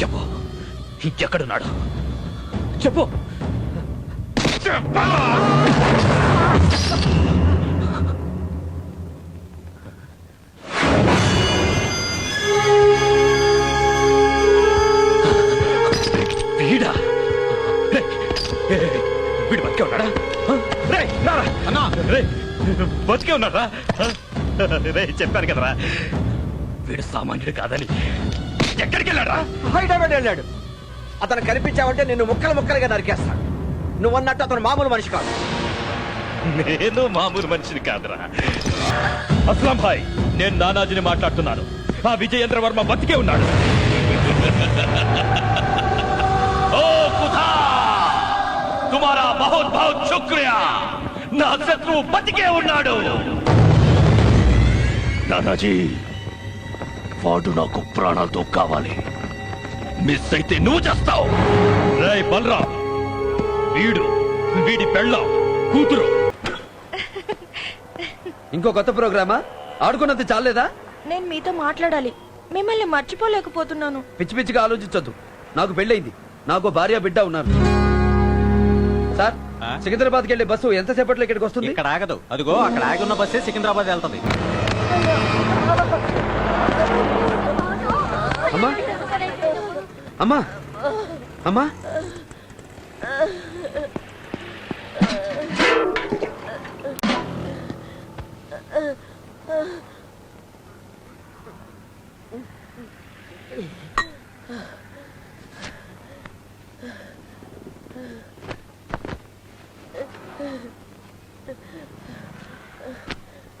చెప్పు. ఇంకెక్కడున్నాడు చెప్పు. వీడా? వీడు బతికే ఉన్నాడా? రేయ్, రారా. అన్నా రేయ్, బతికే ఉన్నారా? రే చెప్పాను కదరా. వీడు సామాన్యుడు కాదని ఎక్కడికి వెళ్ళాడా హైదరాబాద్ వెళ్ళాడు. అతను కనిపించావంటే నిన్ను ముక్కలు ముక్కలుగా నరికేస్తాడు నువ్వు అన్నట్టు అతను మామూలు మనిషి కాదు. నేను మామూలు మనిషిని కాదురా. అస్లాం భాయ్ నేను నానాజీని మాట్లాడుతున్నాను. ఆ విజయేంద్ర వర్మ బతికే ఉన్నాడు. ఓ కుథా తుమారా బహుత్ బహుత్ శుక్రియా! నా శత్రువు బతికే ఉన్నాడు. నానాజీ వాడు నాకు ప్రాణాలతో కావాలి. మిస్ అయితే నువ్వు చేస్తావు. రేయ్ బలరాం వీడు వీడి పెళ్ళం కూతురు. ఇంకో కొత్త ప్రోగ్రామా? ఆడుకున్నది చాలేదా నేను మీతో మాట్లాడాలి. మిమ్మల్ని మర్చిపోలేకపోతున్నాను. పిచ్చి పిచ్చిగా ఆలోచించొద్దు. నాకు పెళ్ళైంది నాకు భార్య బిడ్డ ఉన్నారు. సార్? సికింద్రాబాద్కి వెళ్ళే బస్సు ఎంతసేపట్లో ఇక్కడికి వస్తుంది? ఇక్కడ ఆగదు. అదిగో అక్కడ ఆగి ఉన్న బస్సే సికింద్రాబాద్ వెళ్తది. అమ్మా. అమ్మా.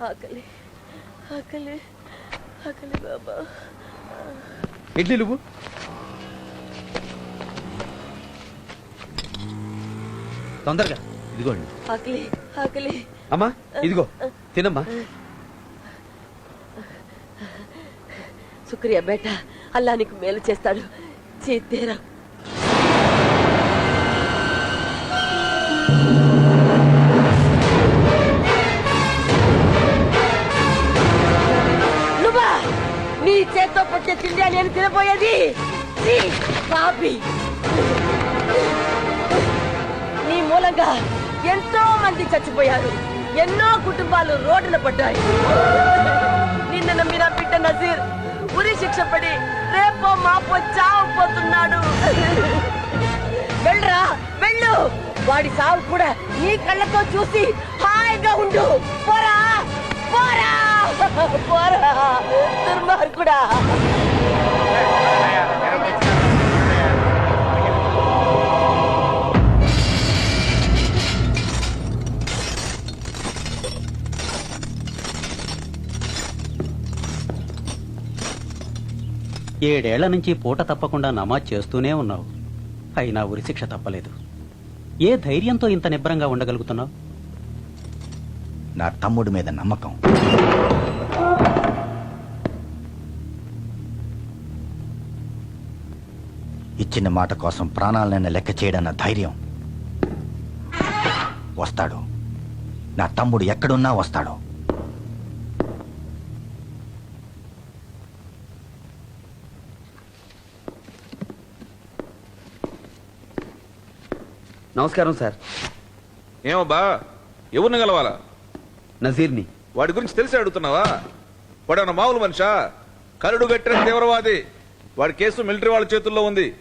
ఆకలి. ఆకలి. ఆకలి బాబా. ఇడ్లీ నువ్వు? తొందరగా. ఇదిగోండి. ఆకలి ఆకలి. అమ్మా ఇదిగో తినమ్మా. శుక్రియా బేట అల్లా నీకు మేలు చేస్తాడు. చేతేరా నువ్వా? నీ చేత్తో పట్టే తిండి నేను తినపోయేది నీ పాపి కారణంగా ఎంతో మంది చచ్చిపోయారు. ఎన్నో కుటుంబాలు రోడ్డున పడ్డాయి. నిన్న నమ్మిన బిడ్డ నజీర్ ఉరి శిక్ష పడి రేపో మాపో చావుపోతున్నాడు వెళ్ళరా వెళ్ళు. వాడి సావు కూడా నీ కళ్ళతో చూసి హాయిగా ఉండు. పోరా పోరా పోరా. దుర్మార్గుడా. ఏడేళ్ళ నుంచి పూట తప్పకుండా నమాజ్ చేస్తూనే ఉన్నావు. అయినా ఉరిశిక్ష తప్పలేదు. ఏ ధైర్యంతో ఇంత నిబ్రంగా ఉండగలుగుతున్నావు? నా తమ్ముడి మీద నమ్మకం. ఇచ్చిన మాట కోసం ప్రాణాలనైనా లెక్క చేయడన్న ధైర్యం. వస్తాడు. నా తమ్ముడు ఎక్కడున్నా వస్తాడు. నమస్కారం సార్. ఏమబ్బా? ఎవరిని గలవాలా నజీర్ని. వాడి గురించి తెలిసి అడుగుతున్నావా? వాడేమన్నా మామూలు మనిషా? కరుడు గట్టిన తీవ్రవాది. వాడి కేసు మిలిటరీ వాళ్ళ చేతుల్లో ఉంది.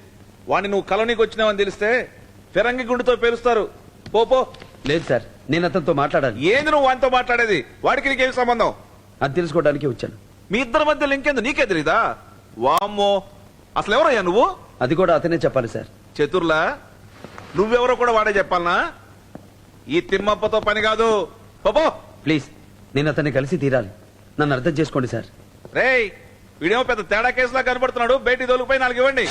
వాడిని నువ్వు కలనీకి వచ్చినావని తెలిస్తే ఫిరంగి గుండుతో పేలుస్తారు. పో పో. లేదు సార్ నేను అతనితో మాట్లాడాలి. ఏంది నువ్వు వానితో మాట్లాడేది? వాడికి నీకేమి సంబంధం? అది తెలుసుకోవడానికి వచ్చాను. మీ ఇద్దరి మధ్యలో ఇంకేంది నీకే తెలీదా? వామ్మో. అసలు ఎవరయ్యా నువ్వు? అది కూడా అతనే చెప్పాలి సార్. చతుర్లా? నువ్వెవరో కూడా వాడే చెప్పాలనా? ఈ తిమ్మప్పతో పని కాదు. పో పో. ప్లీజ్ నేను అతన్ని కలిసి తీరాలి. నన్ను అర్థం చేసుకోండి సార్. రేయ్ వీడేమో పెద్ద తేడా కేసులా కనబడుతున్నాడు. బయటి తోలుకుపోయి నాలుగు ఇవ్వండి. ఏయ్,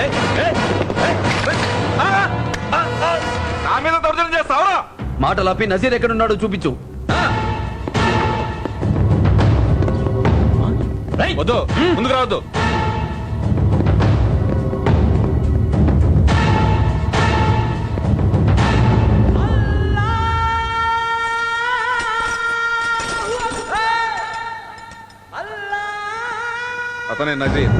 ఏయ్, ఏయ్, ఏయ్, ఆ, ఆ, ఆ, నా మీద దౌర్జన్యం చేస్తావురా? మాటలు ఆపి నజీర్ ఎక్కడున్నాడో చూపించు. వద్దు. ముందుకు రావద్దు. అతనే నజీర్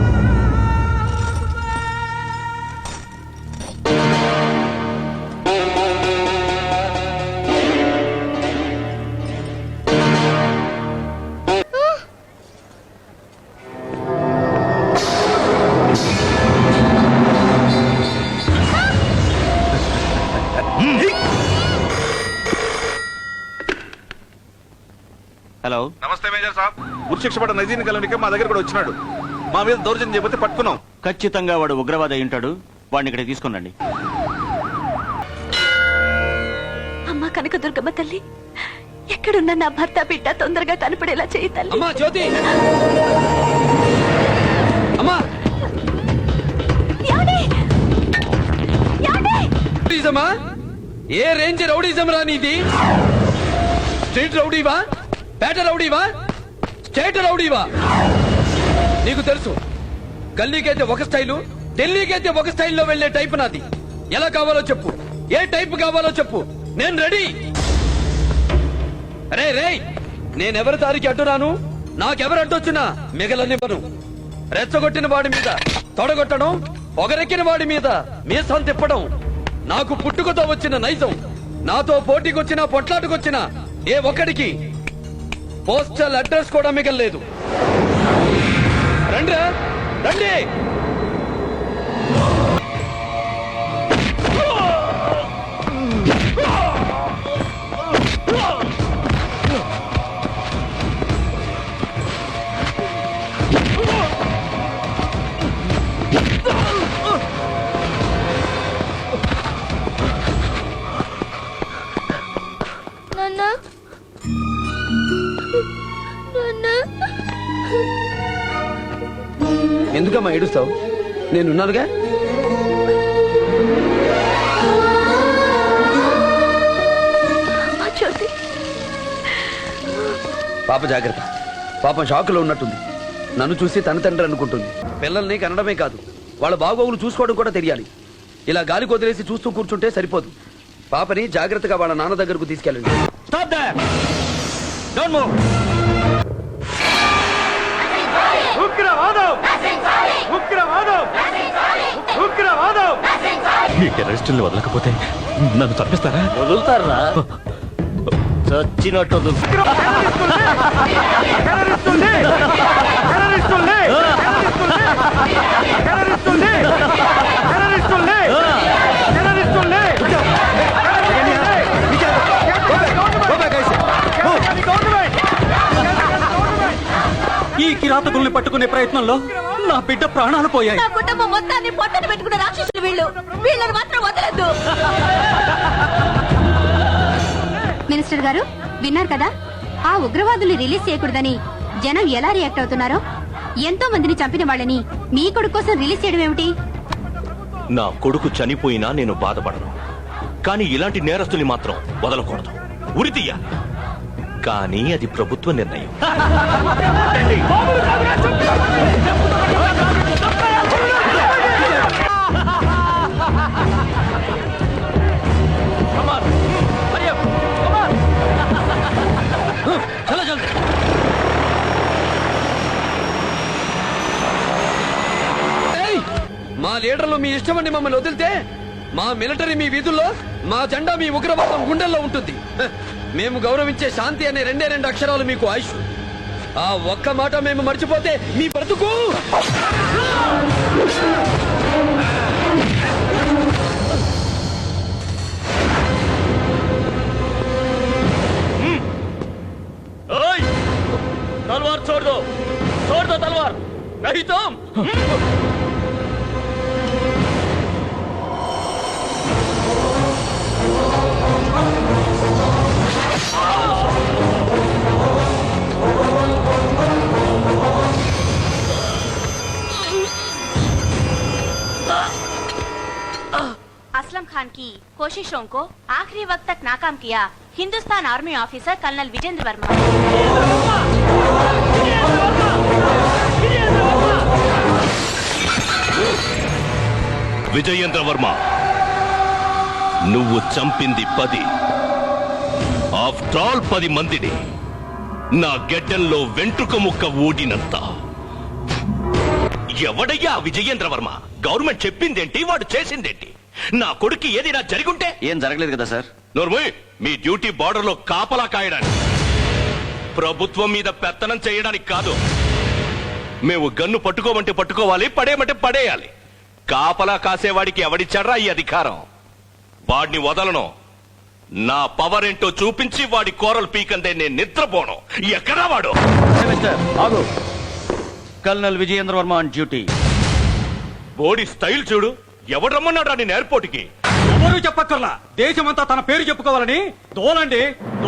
హలో నమస్తే మేజర్ సాబ్. గురు శిక్ష పడ్డ నజీన్ కలవనికి మా దగ్గర కూడా వచ్చినాడు. మా మీద దౌర్జన్యం చేయబోతే పట్టుకున్నాం. ఖచ్చితంగా వాడు ఉగ్రవాది అయి ఉంటాడు. వాడిని ఇక్కడ తీసుకురండి. అమ్మ కనకదుర్గమ్మ తల్లి. ఎక్కడున్న నా భర్త బిడ్డ తొందరగా కనపడేలా చేయి తల్లి. అమ్మా జ్యోతి. అమ్మా. ఏమండి? ఏమండి? రౌడీజమా? ఏ రేంజ్ రౌడీజం రా నీది? స్ట్రీట్ రౌడీవా? పేట రౌడీవా? స్టేట్ రౌడీవా? నీకు తెలుసు. గల్లీకైతే ఒక స్టైలు ఢిల్లీకైతే ఒక స్టైల్లో వెళ్ళే టైప్ నాది. ఎలా కావాలో చెప్పు. ఏ టైప్ కావాలో చెప్పు. నేను రెడీ. రే రే నేనెవరి దారికి అడ్డురాను నాకెవరు అడ్డొచ్చినా మిగలనివ్వను. రెచ్చగొట్టిన వాడి మీద తొడగొట్టడం పొగరెక్కిన వాడి మీద మీసం తిప్పడం నాకు పుట్టుకతో వచ్చిన నైజం నాతో పోటీకొచ్చినా పొట్లాటకొచ్చినా ఏ ఒక్కడికి పోస్టల్ అడ్రస్ కూడా మిగల్లేదు. రండి రండి. ఎందుకమ్మా ఏడుస్తావు? నేనున్నానుగా? పాప జాగ్రత్త. పాపం షాకులో ఉన్నట్టుంది. నన్ను చూసి తన తండ్రి అనుకుంటుంది. పిల్లల్ని కనడమే కాదు. వాళ్ళ బాగోగులు చూసుకోవడం కూడా తెలియాలి. ఇలా గాలి కొదిలేసి చూస్తూ కూర్చుంటే సరిపోదు. పాపని జాగ్రత్తగా వాళ్ళ నాన్న దగ్గరకు తీసుకెళ్ళండి. ఈ టెర్రరిస్టుల్ని వదలకపోతే నన్ను తప్పిస్తారా? వదులుతారా? చచ్చినట్టు వదులు ఈ కిరాతకుల్ని పట్టుకునే ప్రయత్నంలో నా బిడ్డ ప్రాణాలు పోయాయి. నా కుటుంబం మొత్తాన్ని పొట్టన పెట్టుకున్న రాక్షసులు వీళ్ళు. వీళ్ళని మాత్రం వదలద్దు. మినిస్టర్ గారు విన్నారు కదా? ఆ ఉగ్రవాదుల్ని రిలీజ్ చేయకూడదని జనం ఎలా రియాక్ట్ అవుతున్నారో? ఎంతో మందిని చంపిన వాళ్ళని మీ కొడుకు కోసం రిలీజ్ చేయడం ఏమిటి? నా కొడుకు చనిపోయినా నేను బాధపడను. కానీ ఇలాంటి నేరస్తుని మాత్రం వదలకూడదు. ఉరి తీయాలి. కానీ అది ప్రభుత్వ నిర్ణయం. మా లీడర్లు మీ ఇష్టమని మమ్మల్ని వదిలితే మా మిలిటరీ మీ వీధుల్లో మా జెండా మీ ఉగ్రవాదం గుండెల్లో ఉంటుంది హ! మేము గౌరవించే శాంతి అనే రెండే రెండు అక్షరాలు మీకు ఆయుష్ ఆ ఒక్క మాట మేము మర్చిపోతే మీ బ్రతుకు ओए तलवार छोड़ दो छोड़ दो तलवार नहीं तो खान की कोशिशों को आखिरी वक्त तक नाकाम किया Hindustan army officer colonel Vijendra Verma Vijayendra Varma నువ్వు చంపింది పది ఆఫ్టర్ ఆల్ పది మందిని నా గెడ్డంలో వెంట్రుక ముక్క ఊడినంత ఎవడయ్యా ఆ విజయేంద్ర వర్మ గవర్నమెంట్ చెప్పిందేంటి వాడు చేసిందేంటి నా కొడుకు ఏదైనా జరిగుంటే ఏం జరగలేదు కదా సార్? నోర్మోయ్ మీ డ్యూటీ బార్డర్లో కాపలా కాయడానికి. ప్రభుత్వం మీద పెత్తనం చేయడానికి కాదు. మేము గన్ను పట్టుకోమంటే పట్టుకోవాలి పడేయమంటే పడేయాలి. కాపలా కాసేవాడికి ఎవడిచ్చాడ్రా ఈ అధికారం? వాడిని వదలను. నా పవర్ ఏంటో చూపించి వాడి కోరలు పీకందే నేను నిద్రపోను. ఎక్కడా వాడు? మిస్టర్ ఆగు. Colonel Vijayendra Varma on duty బోడి స్టైల్ చూడు. ఎవడు రమ్మన్నాడు నేను ఎయిర్పోర్ట్కి? ఎవరు చెప్పక్కర్లా? దేశమంతా తన పేరు చెప్పుకోవాలని దోలండి.